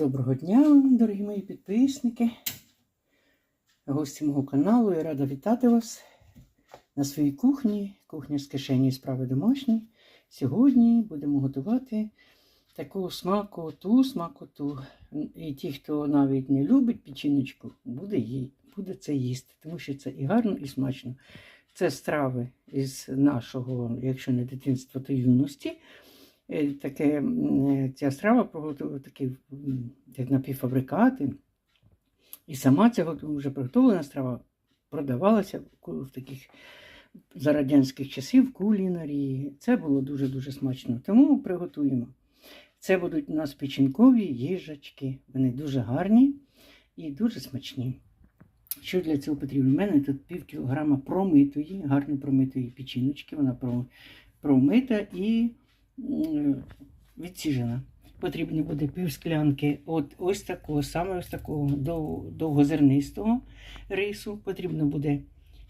Доброго дня, дорогі мої підписники, гості мого каналу. Я рада вітати вас на своїй кухні, кухня з кишені і справи домашні. Сьогодні будемо готувати таку смакоту, смакоту. І ті, хто навіть не любить печіночку, буде, буде це їсти, тому що це і гарно, і смачно. Це страви із нашого, якщо не дитинства, то юності. Е, таке, е, ця страва приготовлена такі як напівфабрикати. І сама ця вже приготовлена страва продавалася в таких за радянських часів кулінарії. Це було дуже-дуже смачно. Тому приготуємо. Це будуть у нас печінкові їжачки. Вони дуже гарні і дуже смачні. Що для цього потрібно? У мене тут пів кілограма промитої, гарно промитої печіночки. Вона промита і відсіжена. Потрібно буде пів склянки от ось такого, саме ось такого дов- довгозернистого рису. Потрібно буде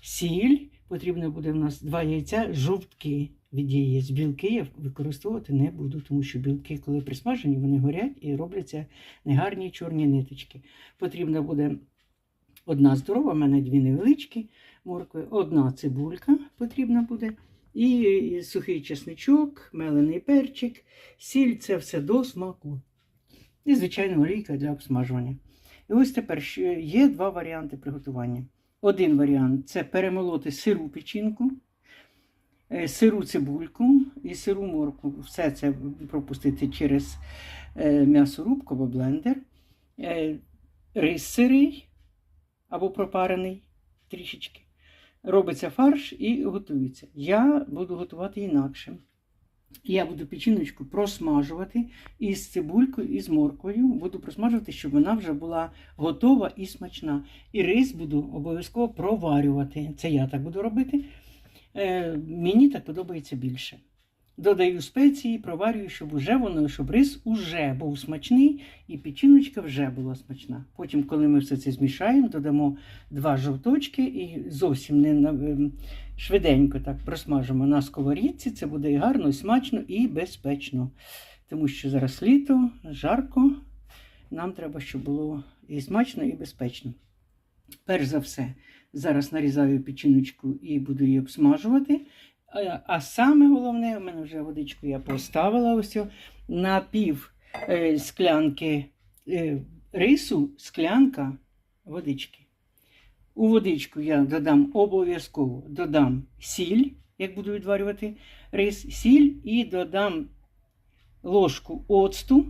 сіль, потрібно буде в нас два яйця, жовтки від яєць. Білки я використовувати не буду, тому що білки, коли присмажені, вони горять і робляться негарні чорні ниточки. Потрібно буде одна здорова, в мене дві невеличкі моркви, одна цибулька потрібна буде. І сухий чесничок, мелений перчик, сіль це все до смаку. І, звичайно, олійка для обсмажування. І ось тепер є два варіанти приготування. Один варіант це перемолоти сиру печінку, е, сиру цибульку і сиру морку. Все це пропустити через е, м'ясорубку або блендер. Е, Рис сирий або пропарений трішечки. Робиться фарш і готується. Я буду готувати інакше. Я буду печіночку просмажувати із цибулькою і з морквою. Буду просмажувати, щоб вона вже була готова і смачна. І рис буду обов'язково проварювати. Це я так буду робити. Е, мені так подобається більше. Додаю спеції, проварюю, щоб уже воно, щоб рис уже був смачний і печіночка вже була смачна. Потім, коли ми все це змішаємо, додамо два жовточки і зовсім не ем, швиденько так просмажимо на сковорідці. Це буде і гарно, і смачно, і безпечно. Тому що зараз літо, жарко. Нам треба, щоб було і смачно, і безпечно. Перш за все, зараз нарізаю печіночку і буду її обсмажувати. А- саме головне, у мене вже водичку я поставила ось на пів е, склянки е, рису, склянка водички. У водичку я додам обов'язково додам сіль, як буду відварювати рис, сіль і додам ложку оцту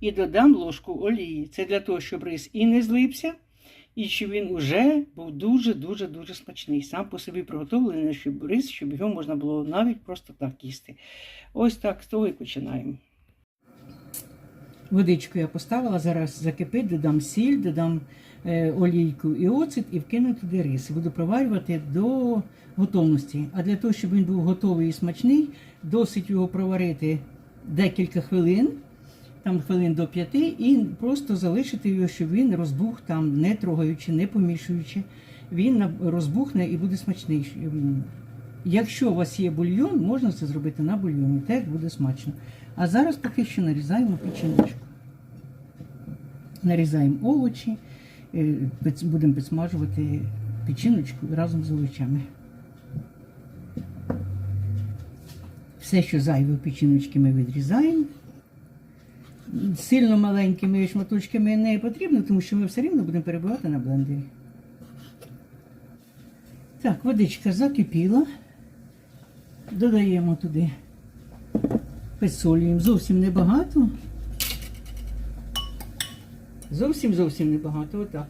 і додам ложку олії. Це для того, щоб рис і не злився, і щоб він уже був дуже-дуже дуже смачний. Сам по собі приготовлений, щоб рис, щоб його можна було навіть просто так їсти. Ось так з того і починаємо. Водичку я поставила, зараз закипить, додам сіль, додам е, олійку і оцет і вкину туди рис. Буду проварювати до готовності. А для того, щоб він був готовий і смачний, досить його проварити декілька хвилин, там хвилин до п'яти, і просто залишити його, щоб він розбух там, не трогаючи, не помішуючи. Він розбухне і буде смачний. Якщо у вас є бульйон, можна це зробити на бульйоні, теж буде смачно. А зараз поки що нарізаємо печіночку. Нарізаємо овочі, е, будемо підсмажувати печіночку разом з овочами. Все, що зайве печіночки, ми відрізаємо. Сильно маленькими шматочками не потрібно, тому що ми все рівно будемо перебивати на блендері. Так, водичка закипіла. Додаємо туди підсолюємо. Зовсім небагато. Зовсім зовсім небагато. Отак.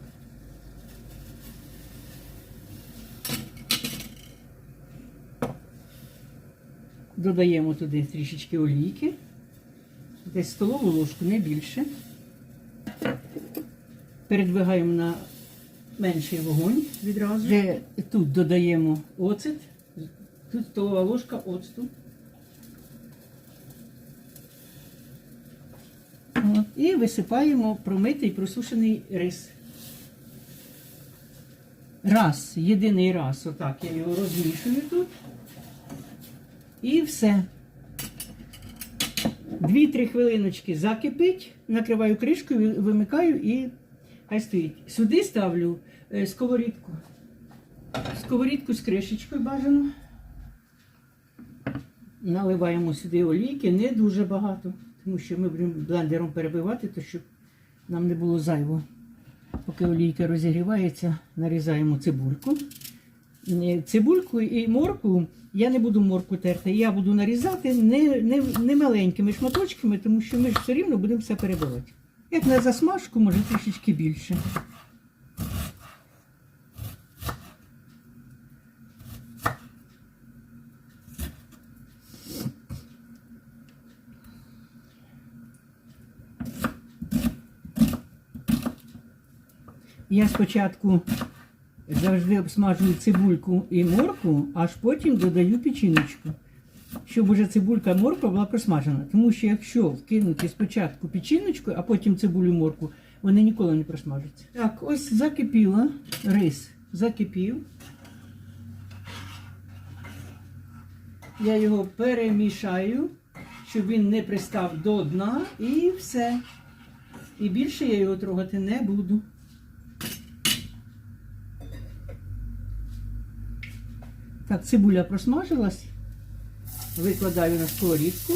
Додаємо туди трішечки олійки. Десь столову ложку, не більше. Передвигаємо на менший вогонь відразу. Де тут додаємо оцет. Тут столова ложка оцту. От. І висипаємо промитий просушений рис. Раз, єдиний раз, отак я його розмішую тут. І все. 2-3 хвилиночки закипить, накриваю кришкою, вимикаю і хай стоїть. Сюди ставлю е, сковорідку. Сковорідку з кришечкою бажано. Наливаємо сюди олійки, не дуже багато, тому що ми будемо блендером перебивати, то щоб нам не було зайво. Поки олійка розігрівається, нарізаємо цибульку. Цибульку і морку я не буду морку терти, я буду нарізати не, не, не маленькими шматочками, тому що ми ж все рівно будемо все перебивати. Як на засмажку, може трішечки більше. Я спочатку завжди обсмажую цибульку і морку, аж потім додаю печіночку. Щоб уже цибулька і морква була просмажена. Тому що якщо вкинути спочатку печіночку, а потім цибулю і морку, вони ніколи не просмажаться. Так, ось закипіла рис. Закипів. Я його перемішаю, щоб він не пристав до дна, і все. І більше я його трогати не буду. Так, цибуля просмажилась. Викладаю на сковорідку.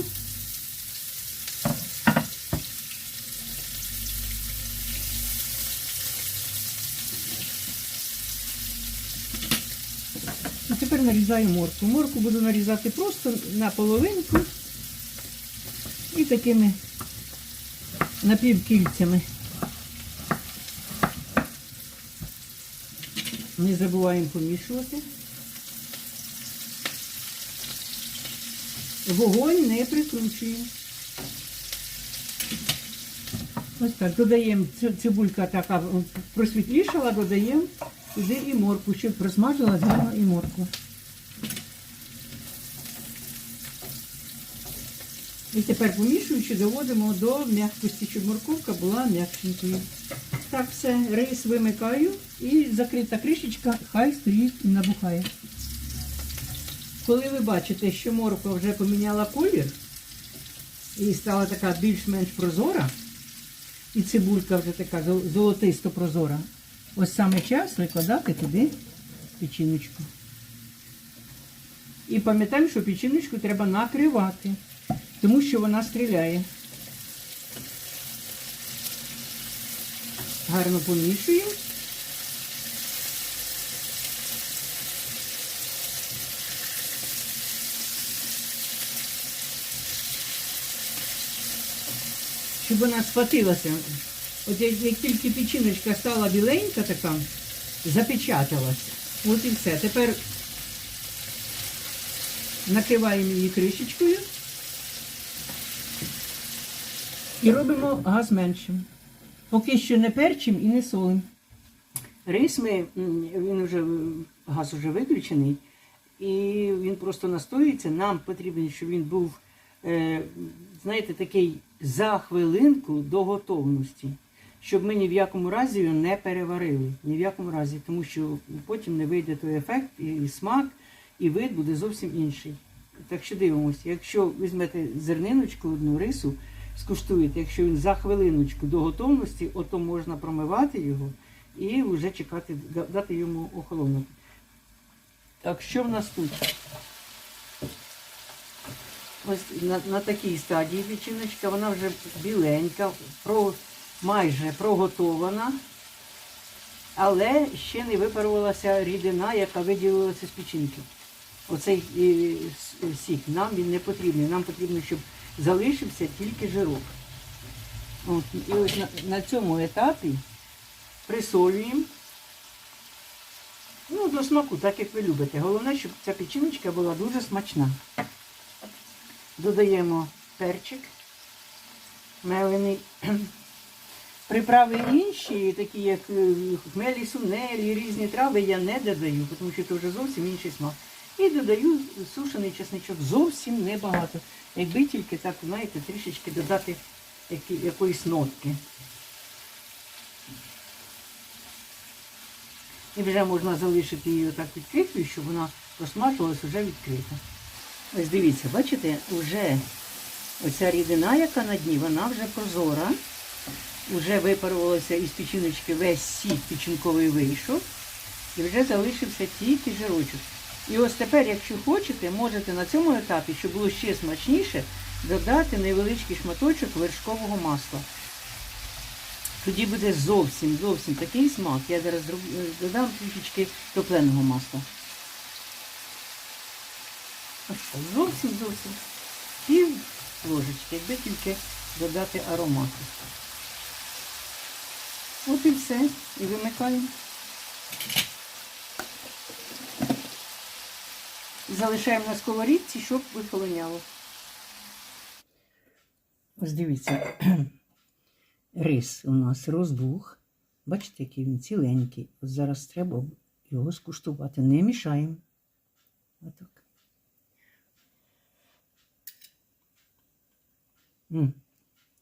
А тепер нарізаю морку. Морку буду нарізати просто на половинку і такими напівкільцями. Не забуваємо помішувати. Вогонь не прикручуємо. Ось так, додаємо цибулька така просвітлішала, додаємо туди і морку, щоб просмажилась гарно і морку. І тепер помішуючи, доводимо до м'якості, щоб морковка була м'якшенькою. Так, все, рис вимикаю і закрита кришечка, хай стоїть і набухає. Коли ви бачите, що морква вже поміняла колір і стала така більш-менш прозора, і цибулька вже така золотисто прозора, ось саме час викладати туди печіночку. І пам'ятаємо, що печіночку треба накривати, тому що вона стріляє. Гарно помішуємо. Щоб вона схватилася. От як, тільки печіночка стала біленька така, запечаталась. От і все. Тепер накриваємо її кришечкою і робимо газ меншим. Поки що не перчим і не солим. Рис ми, він вже газ вже виключений, і він просто настоюється. Нам потрібно, щоб він був, знаєте, такий за хвилинку до готовності, щоб ми ні в якому разі його не переварили. Ні в якому разі, тому що потім не вийде той ефект, і смак, і вид буде зовсім інший. Так що дивимося, якщо візьмете зерниночку одну рису, скуштуєте, якщо він за хвилиночку до готовності, ото можна промивати його і вже чекати, дати йому охолонути. Так, що в нас тут? Ось на, на такій стадії печіночка, вона вже біленька, про, майже проготована, але ще не випарувалася рідина, яка виділилася з печінки. Оцей с- сік нам він не потрібний. Нам потрібно, щоб залишився тільки жирок. От, і ось на, на цьому етапі присолюємо. Ну, до смаку, так як ви любите. Головне, щоб ця печіночка була дуже смачна. Додаємо перчик мелений. Приправи інші, такі як е, хмелі, сунелі, різні трави, я не додаю, тому що це вже зовсім інший смак. І додаю сушений чесничок зовсім небагато. Якби тільки так, знаєте, трішечки додати якоїсь нотки. І вже можна залишити її так відкритою, щоб вона просмажилась вже відкрита. Ось дивіться, бачите, вже Оця рідина, яка на дні, вона вже прозора. Уже випарувалося із печіночки весь сік печінковий вийшов. І вже залишився тільки жирочок. І ось тепер, якщо хочете, можете на цьому етапі, щоб було ще смачніше, додати невеличкий шматочок вершкового масла. Тоді буде зовсім зовсім такий смак. Я зараз додам трішечки топленого масла. Ось так, зовсім зовсім пів ложечки, якби тільки додати аромату. От і все. І вимикаємо. Залишаємо на сковорідці, щоб вихолоняло. Ось дивіться, рис у нас розбух. Бачите, який він ціленький. От зараз треба його скуштувати. Не мішаємо. Отак.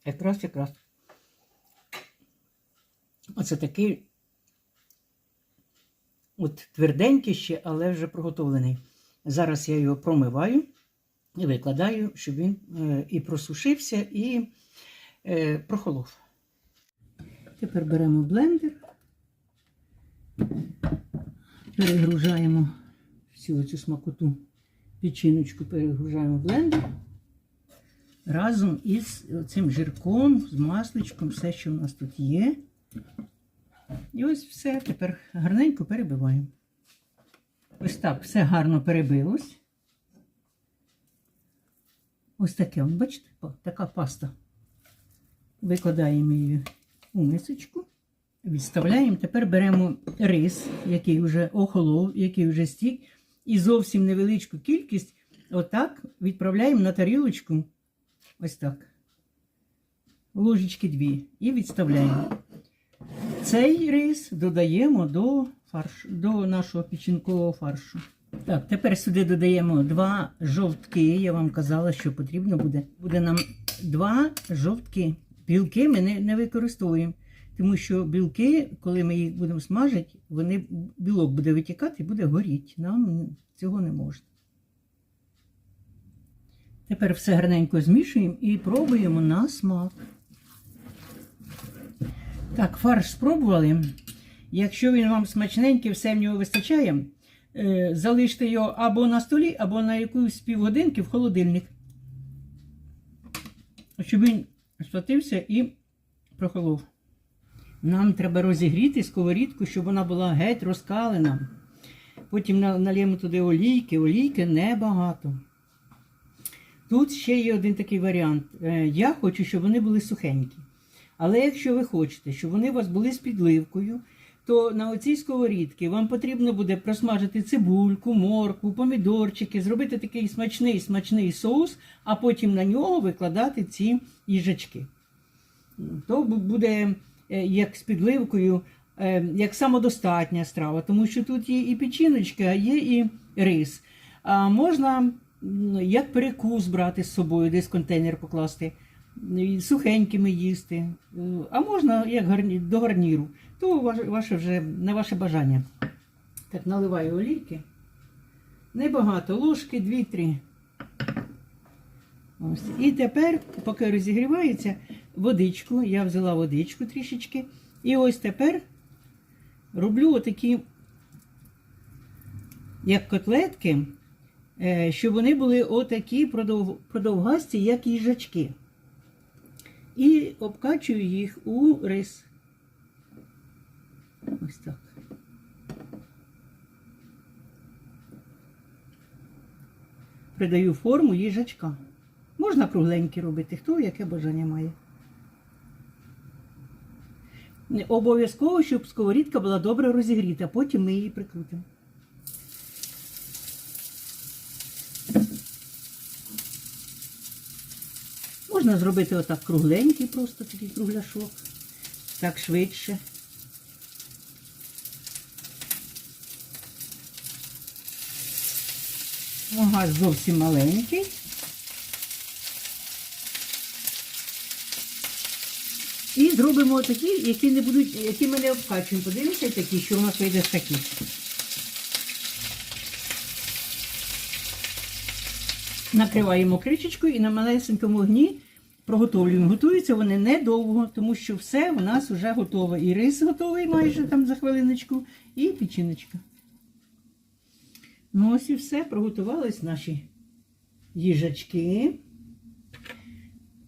Якраз, якраз. Оце такий от тверденький ще, але вже приготовлений. Зараз я його промиваю і викладаю, щоб він е, і просушився, і е, прохолов. Тепер беремо блендер, перегружаємо всю цю смакоту, печіночку перегружаємо блендер разом із цим жирком, з масличком, все, що в нас тут є. І ось все. Тепер гарненько перебиваємо. Ось так все гарно перебилось. Ось таке, бачите, така паста. Викладаємо її у мисочку, відставляємо. Тепер беремо рис, який вже охолов, який вже стік, і зовсім невеличку кількість отак відправляємо на тарілочку. Ось так. Ложечки дві. І відставляємо. Цей рис додаємо до фаршу, до нашого печінкового фаршу. Так, тепер сюди додаємо два жовтки. Я вам казала, що потрібно буде. Буде нам два жовтки. Білки ми не, не використовуємо, тому що білки, коли ми їх будемо смажити, вони, білок буде витікати і буде горіти. Нам цього не можна. Тепер все гарненько змішуємо і пробуємо на смак. Так, фарш спробували. Якщо він вам смачненький, все в нього вистачає, е, залиште його або на столі, або на якусь півгодинки в холодильник. Щоб він сплатився і прохолов. Нам треба розігріти сковорідку, щоб вона була геть розкалена. Потім на- налємо туди олійки, олійки небагато. Тут ще є один такий варіант. Е, Я хочу, щоб вони були сухенькі. Але якщо ви хочете, щоб вони у вас були з підливкою, то на оцій сковорідці вам потрібно буде просмажити цибульку, моркву, помідорчики, зробити такий смачний смачний соус, а потім на нього викладати ці їжачки. То буде е, як з підливкою, е, як самодостатня страва, тому що тут є і печіночка, є і рис. А можна як перекус брати з собою, десь контейнер покласти, сухенькими їсти. Е, А можна як гарні, до гарніру. То ваше, вже на ваше бажання. Так, наливаю олійки. Небагато, ложки, дві-три. Ось. І тепер, поки розігрівається, водичку. Я взяла водичку трішечки. І ось тепер роблю отакі, як котлетки, щоб вони були отакі продов- продовгасті, як їжачки. І обкачую їх у рис. Ось так. Придаю форму їжачка. Можна кругленькі робити, хто яке бажання має. Обов'язково, щоб сковорідка була добре розігріта, потім ми її прикрутимо. Можна зробити отак кругленький, просто такий кругляшок. Так швидше. Ага, зовсім маленький. І зробимо такі, які не будуть, які ми не обкачуємо. Подивіться такі, що у нас вийде такі. накриваємо кришечкою і на малесенькому вогні проготовлюємо. Готуються вони недовго, тому що все у нас вже готове. І рис готовий майже там за хвилиночку, і печіночка. Ну ось і все, проготувались наші їжачки.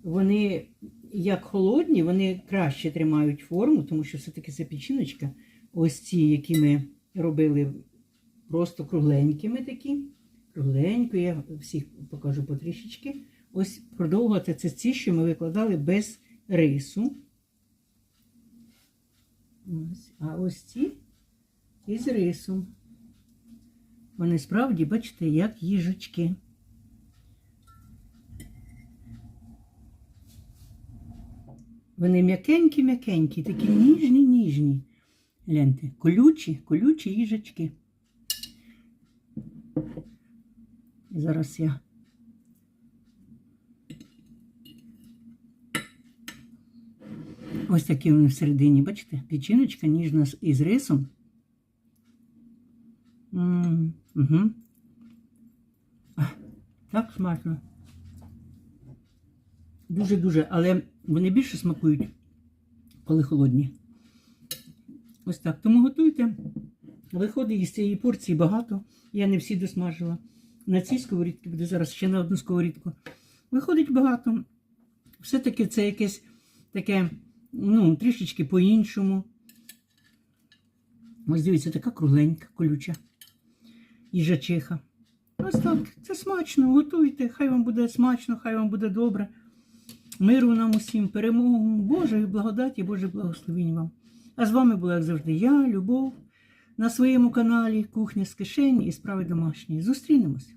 Вони, як холодні, вони краще тримають форму, тому що все-таки це печіночка. Ось ці, які ми робили просто кругленькими такі. Кругленько, я всіх покажу потрішечки. Ось продовгувати це ці, що ми викладали без рису. Ось. А ось ці із рисом. Вони справді, бачите, як їжачки. Вони м'якенькі-м'якенькі, такі ніжні-ніжні. Гляньте, колючі, колючі їжачки. Зараз я. Ось такі вони всередині, бачите, печіночка ніжна із рисом. М. Так смачно. Дуже-дуже, але вони більше смакують, коли холодні. Ось так. Тому готуйте. Виходить із цієї порції багато. Я не всі досмажила. На цій сковорідці буде зараз ще на одну сковорідку. Виходить багато. Все-таки це якесь таке, ну, трішечки по-іншому. Ось дивіться, така кругленька, колюча. Їжачиха. Ось так, це смачно, готуйте. Хай вам буде смачно, хай вам буде добре. Миру нам усім, перемогу, Божої благодаті, Боже благословінь вам. А з вами була, як завжди, я, Любов, на своєму каналі Кухня з кишені і справи домашні. Зустрінемось.